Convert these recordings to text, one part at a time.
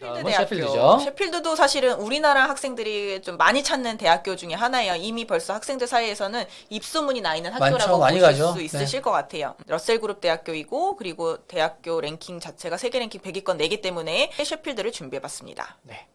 다음은 대학교. 셰필드죠. 셰필드도 사실은 우리나라 학생들이 좀 많이 찾는 대학교 중에 하나예요. 이미 벌써 학생들 사이에서는 입소문이 나 있는 학교라고. 많이 보실 가죠. 수 있으실 것 같아요. 러셀 그룹 대학교이고 그리고 대학교 랭킹 자체가 세계 랭킹 100위권 내기 때문에 셰필드를 준비해봤습니다. 네.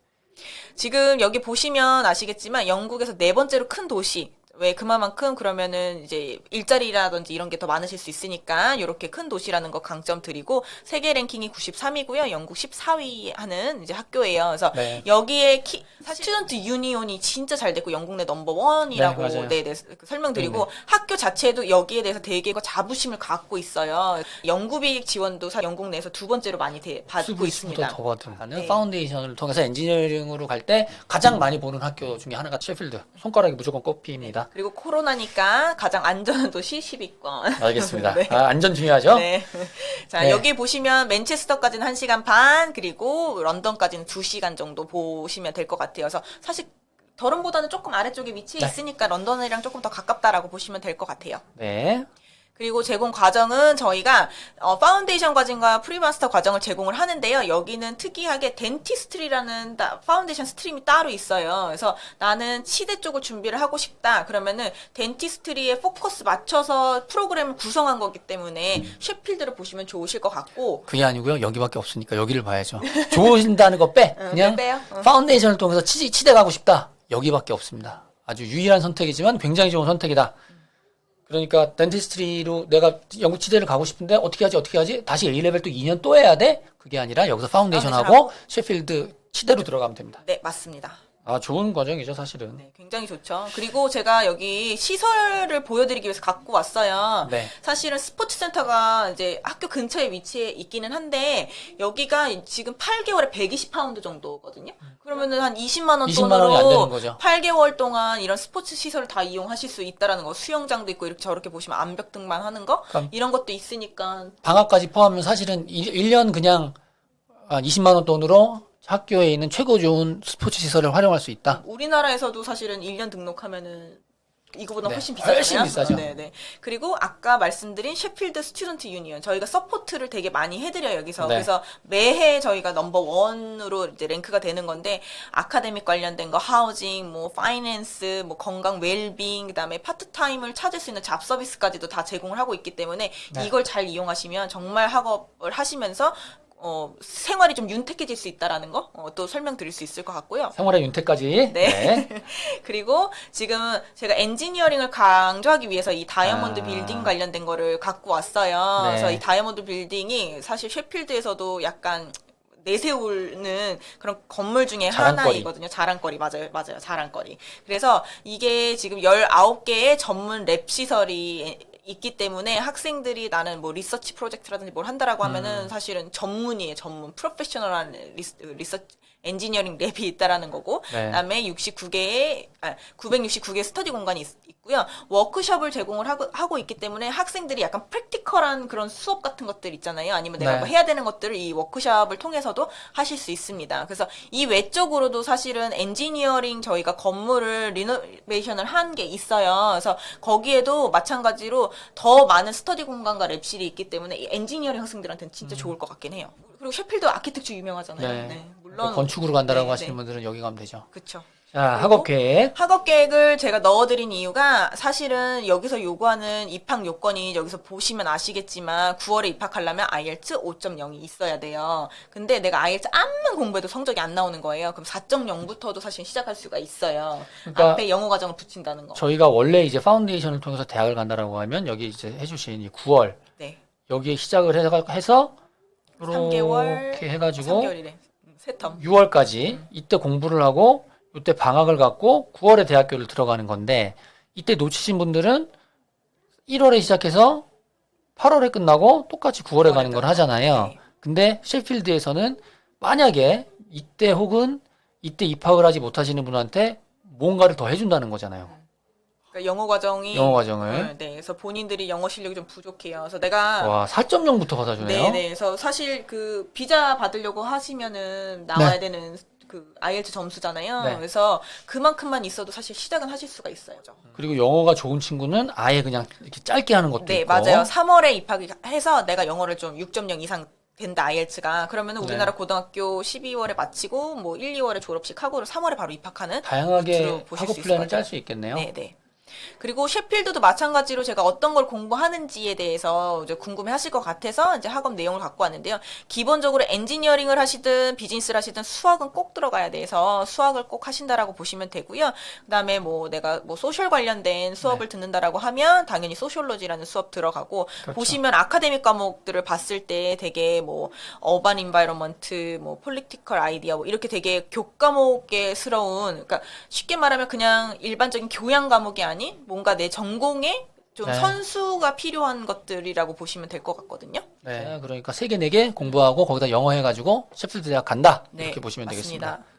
지금 여기 보시면 아시겠지만 영국에서 네 번째로 큰 도시. 왜 그만큼 그러면은 이제 일자리라든지 이런 게 더 많으실 수 있으니까 이렇게 큰 도시라는 거 강점 드리고 세계 랭킹이 93위고요. 영국 14위 하는 이제 학교예요. 그래서 네. 여기에 키, 스튜던트 유니온이 진짜 잘 됐고 영국 내 넘버 원이라고 네. 네, 네, 그 설명드리고 네, 네. 학교 자체도 여기에 대해서 되게 그 자부심을 갖고 있어요. 연구비 지원도 사- 영국 내에서 두 번째로 많이 대- 받고 있습니다. 더 받는 네. 파운데이션을 통해서 엔지니어링으로 갈 때 가장 많이 보는 학교 중에 하나가 셰필드. 손가락이 무조건 꼽힙니다. 그리고 코로나니까 가장 안전한 도시 10위권. 알겠습니다. 네. 아, 안전 중요하죠? 네. 자, 네. 여기 보시면 맨체스터까지는 1시간 반, 그리고 런던까지는 2시간 정도 보시면 될 것 같아요. 그래서 사실 더럼보다는 조금 아래쪽에 위치해 네. 있으니까 런던이랑 조금 더 가깝다라고 보시면 될 것 같아요. 네. 그리고 제공 과정은 저희가 어, 파운데이션 과정과 프리마스터 과정을 제공을 하는데요. 여기는 특이하게 덴티스트리라는 따- 파운데이션 스트림이 따로 있어요. 그래서 나는 치대 쪽을 준비를 하고 싶다. 그러면은 덴티스트리에 포커스 맞춰서 프로그램을 구성한 거기 때문에 셰필드를 보시면 좋으실 것 같고 그게 아니고요. 여기밖에 없으니까 여기를 봐야죠. 좋으신다는 거 빼. 응, 그냥 빼요. 응. 파운데이션을 통해서 치, 치대 가고 싶다. 여기밖에 없습니다. 아주 유일한 선택이지만 굉장히 좋은 선택이다. 그러니까 덴티스트리로 내가 영국 치대를 가고 싶은데 어떻게 하지 어떻게 하지 다시 A레벨 또 2년 또 해야 돼? 그게 아니라 여기서 파운데이션 하고 파운데이션 셰필드 치대로 들어가면 됩니다. 네, 맞습니다. 아 좋은 과정이죠 사실은. 네, 굉장히 좋죠. 그리고 제가 여기 시설을 보여드리기 위해서 갖고 왔어요. 네. 사실은 스포츠 센터가 이제 학교 근처에 위치해 있기는 한데 여기가 지금 8개월에 120파운드 정도거든요. 그러면은 한 20만 원 20만 원이 안 되는 돈으로 거죠. 8개월 동안 이런 스포츠 시설을 다 이용하실 수 있다라는 거. 수영장도 있고 이렇게 저렇게 보시면 암벽 등반 하는 거 그럼- 이런 것도 있으니까 방학까지 포함하면 사실은 1, 년 그냥 아, 20만 원 돈으로 학교에 있는 최고 좋은 스포츠 시설을 활용할 수 있다. 우리나라에서도 사실은 1년 등록하면은 이거보다 네, 훨씬 비싸잖아요. 훨씬 비싸죠. 네, 네. 그리고 아까 말씀드린 셰필드 스튜던트 유니언 저희가 서포트를 되게 많이 해드려요 여기서 네. 그래서 매해 저희가 넘버 원으로 이제 랭크가 되는 건데 아카데믹 관련된 거 하우징, 뭐 파이낸스, 뭐 건강 웰빙 그다음에 파트타임을 찾을 수 있는 잡 서비스까지도 다 제공을 하고 있기 때문에 네. 이걸 잘 이용하시면 정말 학업을 하시면서 어, 생활이 좀 윤택해질 수 있다라는 거 어, 또 설명드릴 수 있을 것 같고요. 생활의 윤택까지. 네. 그리고 지금 제가 엔지니어링을 강조하기 위해서 이 다이아몬드 아. 빌딩 관련된 거를 갖고 왔어요. 네. 그래서 이 다이아몬드 빌딩이 사실 셰필드에서도 약간 내세우는 그런 건물 중에 자랑거리. 하나이거든요. 자랑거리 맞아요. 맞아요. 자랑거리. 그래서 이게 지금 19개의 전문 랩 시설이 있기 때문에 학생들이 나는 뭐 리서치 프로젝트라든지 뭘 한다라고 음. 하면은 사실은 전문이에요. 전문 프로페셔널한 리스, 리서치 엔지니어링 랩이 있다라는 거고 네. 그다음에 69개의 아, 969개 스터디 공간이 있, 고요 워크숍을 제공을 하고, 하고 있기 때문에 학생들이 약간 프랙티컬한 그런 수업 같은 것들 있잖아요. 아니면 내가 네. 뭐 해야 되는 것들을 이 워크숍을 통해서도 하실 수 있습니다. 그래서 이 외적으로도 사실은 엔지니어링 저희가 건물을 리노베이션을 한 게 있어요. 그래서 거기에도 마찬가지로 더 많은 스터디 공간과 랩실이 있기 때문에 이 엔지니어링 학생들한테는 진짜 좋을 것 같긴 해요. 그리고 셰필드 아키텍처 유명하잖아요. 네. 네. 물론 건축으로 간다라고 네, 하시는 네. 분들은 여기 가면 되죠. 그쵸. 자, 학업 계획. 학업 계획을 제가 넣어드린 이유가 사실은 여기서 요구하는 입학 요건이 여기서 보시면 아시겠지만 9월에 입학하려면 IELTS 5.0이 있어야 돼요. 근데 내가 IELTS 암만 공부해도 성적이 안 나오는 거예요. 그럼 4.0부터도 사실 시작할 수가 있어요. 그러니까 앞에 영어 과정을 붙인다는 거. 저희가 원래 이제 파운데이션을 통해서 대학을 간다라고 하면 여기 이제 해주신 이 9월 네. 여기에 시작을 해서, 해서 3개월, 이렇게 해가지고 3개월이래. 세 텀. 6월까지 이때 공부를 하고 이때 방학을 갖고 9월에 대학교를 들어가는 건데 이때 놓치신 분들은 1월에 시작해서 8월에 끝나고 똑같이 9월에 가는 걸 하잖아요. 네. 근데 셰필드에서는 만약에 이때 혹은 이때 입학을 하지 못하시는 분한테 뭔가를 더 해준다는 거잖아요. 그러니까 영어 과정이 영어 과정을. 네, 네. 그래서 본인들이 영어 실력이 좀 부족해요. 그래서 내가 와, 4.0부터 받아주네요. 네, 네. 그래서 사실 그 비자 받으려고 하시면은 나와야 네. 되는 그 IELTS 점수잖아요. 네. 그래서 그만큼만 있어도 사실 시작은 하실 수가 있어요. 그리고 영어가 좋은 친구는 아예 그냥 이렇게 짧게 하는 것도 네, 있고. 맞아요. 3월에 입학해서 내가 영어를 좀 6.0 이상 된다 IELTS가 그러면 우리나라 네. 고등학교 12월에 마치고 뭐 1, 2월에 졸업식 하고를 3월에 바로 입학하는 다양하게 보실 학업 플랜을 것 짤. 수 있겠네요. 네, 네. 그리고 셰필드도 마찬가지로 제가 어떤 걸 공부하는지에 대해서 이제 궁금해 하실 것 같아서 이제 학업 내용을 갖고 왔는데요. 기본적으로 엔지니어링을 하시든 비즈니스를 하시든 수학은 꼭 들어가야 돼서 수학을 꼭 하신다라고 보시면 되고요. 그다음에 뭐 내가 뭐 소셜 관련된 수업을 듣는다라고 하면 당연히 소셜로지라는 수업 들어가고 그렇죠. 보시면 아카데믹 과목들을 봤을 때 되게 뭐 어반 인바이러먼트 뭐 폴리티컬 아이디어 뭐 이렇게 되게 교과목에스러운 그러니까 쉽게 말하면 그냥 일반적인 교양 과목이 아닌 뭔가 내 전공에 좀 네. 선수가 필요한 것들이라고 보시면 될 것 같거든요. 네, 그러니까 세 개 네 개 공부하고 거기다 영어 해가지고 셰필드 대학 간다 네, 이렇게 보시면 되겠습니다. 맞습니다.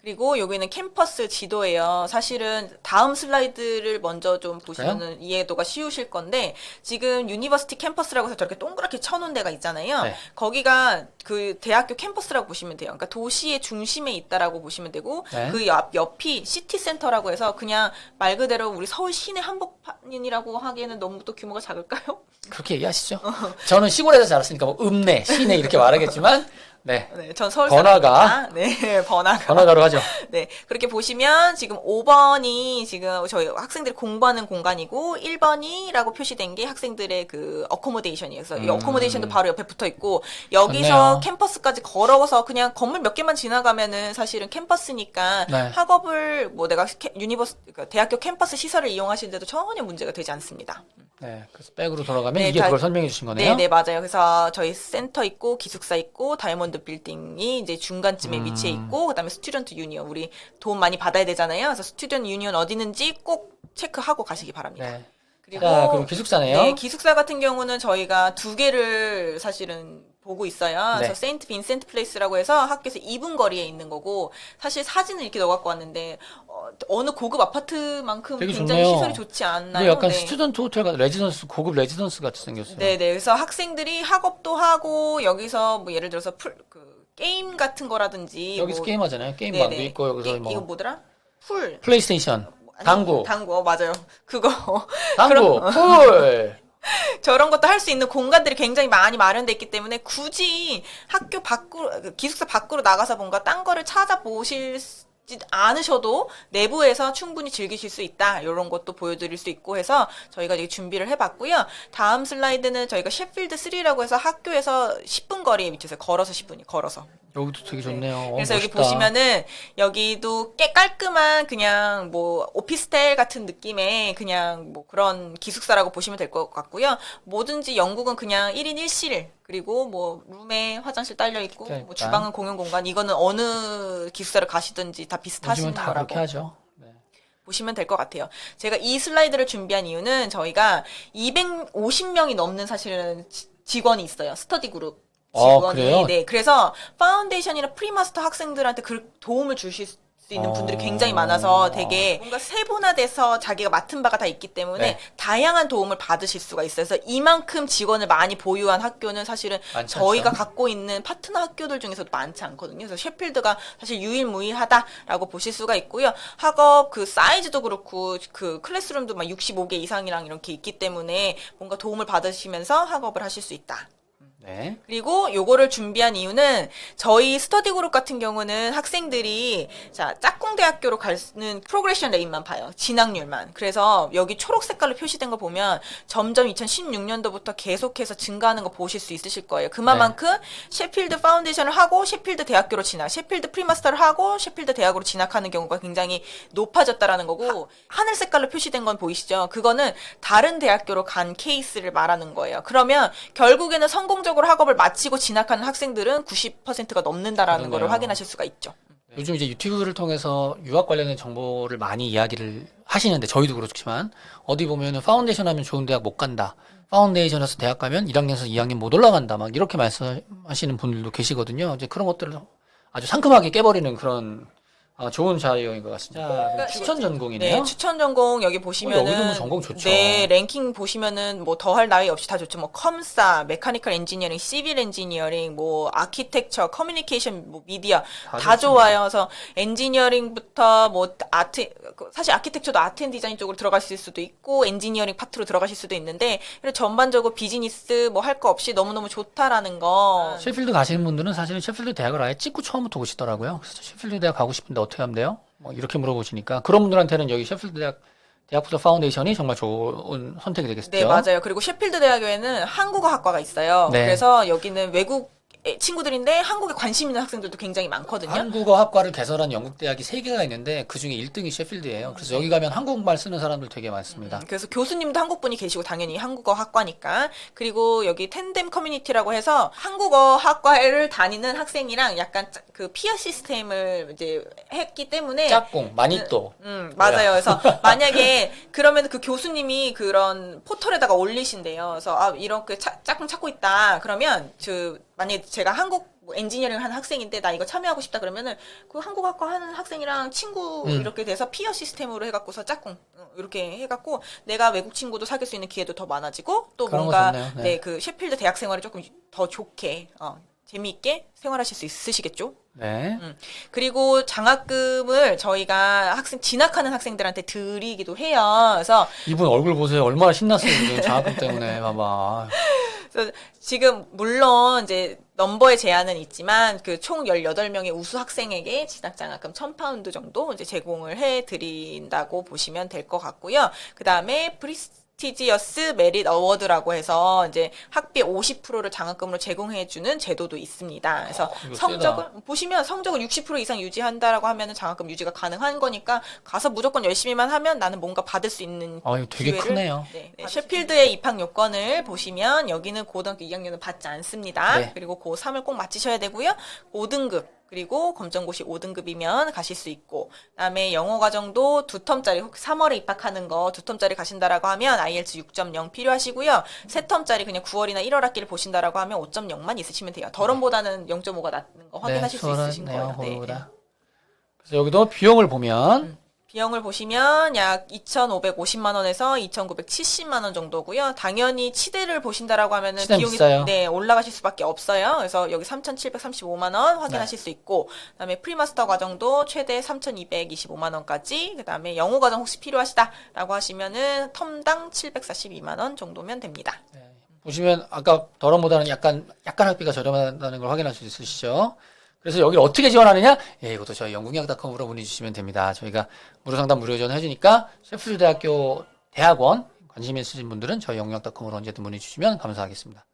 음. 그리고 여기는 캠퍼스 지도예요. 사실은 다음 슬라이드를 먼저 좀 보시면은 이해도가 쉬우실 건데 지금 유니버시티 캠퍼스라고 해서 저렇게 동그랗게 쳐놓은 데가 있잖아요. 네. 거기가 그 대학교 캠퍼스라고 보시면 돼요. 그러니까 도시의 중심에 있다라고 보시면 되고 네. 그 옆 옆이 시티 센터라고 해서 그냥 말 그대로 우리 서울 시내 한복판이라고 하기에는 너무 또 규모가 작을까요? 그렇게 얘기하시죠. 저는 시골에서 자랐으니까 뭐 읍내, 시내 이렇게 말하겠지만 네, 네, 전 서울 번화가. 네, 번화가. 번화가로 하죠. 네. 그렇게 보시면 지금 5번이 지금 저희 학생들이 공부하는 공간이고 1번이라고 표시된 게 학생들의 그 어코모데이션이에요. 그래서 이 음. 어코모데이션도 바로 옆에 붙어 있고 여기서 좋네요. 캠퍼스까지 걸어서 그냥 건물 몇 개만 지나가면은 사실은 캠퍼스니까 네. 학업을 뭐 내가 캐- 유니버스 그러니까 대학교 캠퍼스 시설을 이용하시는데도 전혀 문제가 되지 않습니다. 네, 그래서 백으로 돌아가면 네, 이게 다- 그걸 설명해 주신 거네요. 네, 네, 맞아요. 그래서 저희 센터 있고 기숙사 있고 다이 아몬드 빌딩이 이제 중간쯤에 음. 위치해 있고 그다음에 스튜던트 유니언 우리 도움 많이 받아야 되잖아요. 그래서 스튜던트 유니언 어디 있는지 꼭 체크하고 가시기 바랍니다. 네. 그리고 자, 그리고 기숙사네요. 네, 기숙사 같은 경우는 저희가 두 개를 사실은 보고 있어요. 네. 그래서 세인트 빈센트 플레이스라고 해서 학교에서 2분 거리에 있는 거고 사실 사진을 이렇게 넣어 갖고 왔는데 어, 느 고급 아파트만큼 되게 굉장히 좋네요. 시설이 좋지 않나요? 약간 네. 스튜던트 호텔 같은 레지던스 고급 레지던스 같이 생겼어요. 네네. 그래서 학생들이 학업도 하고 여기서 뭐 예를 들어서 풀, 그 게임 같은 거라든지 여기서 뭐, 게임 하잖아요. 게임 네네. 있고 여기서 이, 뭐 이거 뭐더라? 풀. 플레이스테이션, 아니, 당구, 당구. 어, 맞아요. 그거. 당구, 풀. 저런 것도 할 수 있는 공간들이 굉장히 많이 마련돼 있기 때문에 굳이 학교 밖으로 그 기숙사 밖으로 나가서 뭔가 딴 거를 찾아보실 않으셔도 내부에서 충분히 즐기실 수 있다. 이런 것도 보여드릴 수 있고 해서 저희가 이제 준비를 해봤고요. 다음 슬라이드는 저희가 셰필드 3라고 해서 학교에서 10분 거리에 위치해서 걸어서 10분이 걸어서. 여기도 되게 좋네요. 어, 그래서 여기 멋있다. 보시면은 여기도 꽤 깔끔한 그냥 뭐 오피스텔 같은 느낌의 그냥 뭐 그런 기숙사라고 보시면 될 것 같고요. 뭐든지 영국은 그냥 1인 1실 그리고 뭐 룸에 화장실 딸려 있고 그러니까. 뭐 주방은 공용 공간 이거는 어느 기숙사를 가시든지 다 비슷하신 요즘은 다 그렇게 거라고 하죠. 네. 보시면 될 것 같아요. 제가 이 슬라이드를 준비한 이유는 저희가 250명이 넘는 사실은 지- 직원이 있어요. 스터디 그룹 어, 직원이. 그래요? 네. 그래서 파운데이션이나 프리마스터 학생들한테 그 도움을 주실 수 있는 분들이 어. 굉장히 많아서 되게 뭔가 세분화돼서 자기가 맡은 바가 다 있기 때문에 네. 다양한 도움을 받으실 수가 있어요. 그래서 이만큼 직원을 많이 보유한 학교는 사실은 많지 저희가. 갖고 있는 파트너 학교들 중에서도 많지 않거든요. 그래서 셰필드가 사실 유일무이하다라고 보실 수가 있고요. 학업 그 사이즈도 그렇고 그 클래스룸도 막 65개 이상이랑 이렇게 있기 때문에 뭔가 도움을 받으시면서 학업을 하실 수 있다. 네. 그리고 요거를 준비한 이유는 저희 스터디 그룹 같은 경우는 학생들이 자 짝꿍 대학교로 가는 프로그레션 레인만 봐요. 진학률만. 그래서 여기 초록 색깔로 표시된 거 보면 점점 2016년도부터 계속해서 증가하는 거 보실 수 있으실 거예요. 그만큼 셰필드 파운데이션을 하고 셰필드 대학교로 진학 셰필드 프리마스터를 하고 셰필드 대학으로 진학하는 경우가 굉장히 높아졌다라는 거고 하늘 색깔로 표시된 건 보이시죠? 그거는 다른 대학교로 간 케이스를 말하는 거예요. 그러면 결국에는 성공적 으로 학업을 마치고 진학하는 학생들은 90%가 넘는다라는 그러네요. 거를 확인하실 수가 있죠. 요즘 이제 유튜브를 통해서 유학 관련된 정보를 많이 이야기를 하시는데 저희도 그렇지만 어디 보면은 파운데이션 하면 좋은 대학 못 간다. 파운데이션에서 대학 가면 1학년에서 2학년 못 올라간다. 막 이렇게 말씀하시는 분들도 계시거든요. 이제 그런 것들을 아주 상큼하게 깨버리는 그런 아, 좋은 자료인 것 같습니다. 자, 그럼 추천 전공이네요. 네, 추천 전공 여기 보시면은 어, 여기도 뭐 전공 좋죠. 네, 랭킹 보시면은 뭐 더할 나위 없이 다 좋죠. 뭐 컴사, 메카니컬 엔지니어링, 시빌 엔지니어링, 뭐 아키텍처, 커뮤니케이션, 뭐 미디어 다 다. 좋아요. 그래서 엔지니어링부터 뭐 아트 그 사실 아키텍처도 아트 앤 디자인 쪽으로 들어가실 수도 있고 엔지니어링 파트로 들어가실 수도 있는데 그래서 전반적으로 비즈니스 뭐 할 거 없이 너무너무 좋다라는 거. 셰필드 가시는 분들은 사실은 셰필드 대학을 아예 찍고 처음부터 오시더라고요. 그래서 셰필드 대학 가고 싶은데 어떻게 하면 돼요? 뭐 이렇게 물어보시니까 그런 분들한테는 여기 셰필드 대학 대학부터 파운데이션이 정말 좋은 선택이 되겠죠. 네, 맞아요. 그리고 셰필드 대학교에는 한국어 학과가 있어요. 네. 그래서 여기는 외국 친구들인데 한국에 관심 있는 학생들도 굉장히 많거든요. 한국어 학과를 개설한 영국 대학이 세 개가 있는데 그 중에 1등이 셰필드예요. 그래서 여기 가면 한국말 쓰는 사람들 되게 많습니다. 음, 그래서 교수님도 한국 분이 계시고 당연히 한국어 학과니까 그리고 여기 텐뎀 커뮤니티라고 해서 한국어 학과를 다니는 학생이랑 약간 짜- 그 피어 시스템을 이제 했기 때문에 짝꿍, 마니또. 음, 맞아요. 그래서 만약에 그러면 그 교수님이 그런 포털에다가 올리신대요. 그래서 아, 이렇게 차- 짝꿍 찾고 있다. 그러면 저 만약에 제가 한국 뭐 엔지니어링 하는 학생인데 나 이거 참여하고 싶다 그러면은 그 한국학과 하는 학생이랑 친구 음. 이렇게 돼서 피어 시스템으로 해갖고서 짝꿍 어, 이렇게 해갖고 내가 외국 친구도 사귈 수 있는 기회도 더 많아지고 또 뭔가. 네. 네 그 셰필드 대학 생활을 조금 더 좋게 어, 재미있게 생활하실 수 있으시겠죠? 네. 음. 그리고 장학금을 저희가 학생 진학하는 학생들한테 드리기도 해요. 그래서 이분 얼굴 보세요. 얼마나 신났어요, 지금 장학금 때문에. 봐봐. 그래서 지금 물론 이제 넘버의 제한은 있지만 그 총 18명의 우수 학생에게 진학 장학금 1000파운드 정도 이제 제공을 해 드린다고 보시면 될 것 같고요. 그다음에 프리스 티지어스 메릿 어워드라고 해서 이제 학비 50%를 장학금으로 제공해 주는 제도도 있습니다. 그래서 어, 이거 성적을 보시면 성적을 60% 이상 유지한다라고 하면은 장학금 유지가 가능한 거니까 가서 무조건 열심히만 하면 나는 뭔가 받을 수 있는 아, 이거 되게 기회를 크네요. 네, 네. 셰필드의 입학 요건을 보시면 여기는 고등학교 2학년은 받지 않습니다. 네. 그리고 고3을 꼭 마치셔야 되고요. 5등급 그리고 검정고시 5등급이면 가실 수 있고 그다음에 영어 과정도 두 텀짜리 혹 3월에 입학하는 거 두 텀짜리 가신다라고 하면 IELTS 6.0 필요하시고요. 세 텀짜리 그냥 9월이나 1월 학기를 보신다라고 하면 5.0만 있으시면 돼요. 덜럼보다는 0.5가 낮는 거 확인하실 수 있으신 거예요. 네, 네. 그래서 여기도 비용을 보면 비용을 보시면 약 2,550만 원에서 2,970만 원 정도고요. 당연히 치대를 보신다라고 하면은 치대는 비용이 비싸요. 네, 올라가실 수밖에 없어요. 그래서 여기 3,735만 원 확인하실 네. 수 있고 그다음에 프리마스터 과정도 최대 3,225만 원까지 그다음에 영어 과정 혹시 필요하시다라고 하시면은 텀당 742만 원 정도면 됩니다. 보시면 아까 더럼보다는 약간 약간 학비가 저렴하다는 걸 확인할 수 있으시죠. 그래서 여기를 어떻게 지원하느냐? 예, 이것도 저희 영국약닷컴으로 문의 주시면 됩니다. 저희가 무료 상담 무료 지원 해주니까 셰필드 대학교 대학원 관심 있으신 분들은 저희 영국약닷컴으로 언제든 문의 주시면 감사하겠습니다.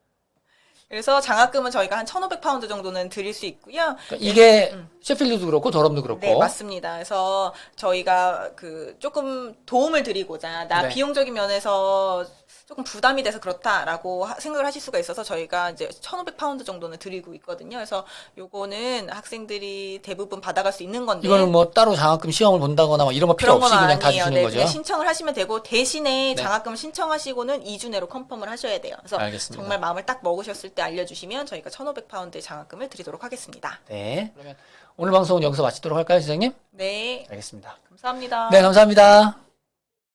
그래서 장학금은 저희가 한 1,500파운드 정도는 드릴 수 있고요. 그러니까 이게 셰필드도 그렇고 더럼도 그렇고 네, 맞습니다. 그래서 저희가 그 조금 도움을 드리고자 나 네. 비용적인 면에서 조금 부담이 돼서 그렇다라고 하- 생각을 하실 수가 있어서 저희가 이제 1,500파운드 정도는 드리고 있거든요. 그래서 요거는 학생들이 대부분 받아갈 수 있는 건데 이거는 뭐 따로 장학금 시험을 본다거나 뭐 이런 거 필요 그런 건 없이 그냥 다 아니에요. 주시는 네, 거죠. 그냥 신청을 하시면 되고 대신에 네. 장학금을 신청하시고는 2주 내로 컨펌을 하셔야 돼요. 그래서 알겠습니다. 정말 마음을 딱 먹으셨을 때 알려주시면 저희가 1,500파운드의 장학금을 드리도록 하겠습니다. 네. 그러면 오늘 방송은 여기서 마치도록 할까요, 선생님? 네, 알겠습니다. 감사합니다. 네, 감사합니다.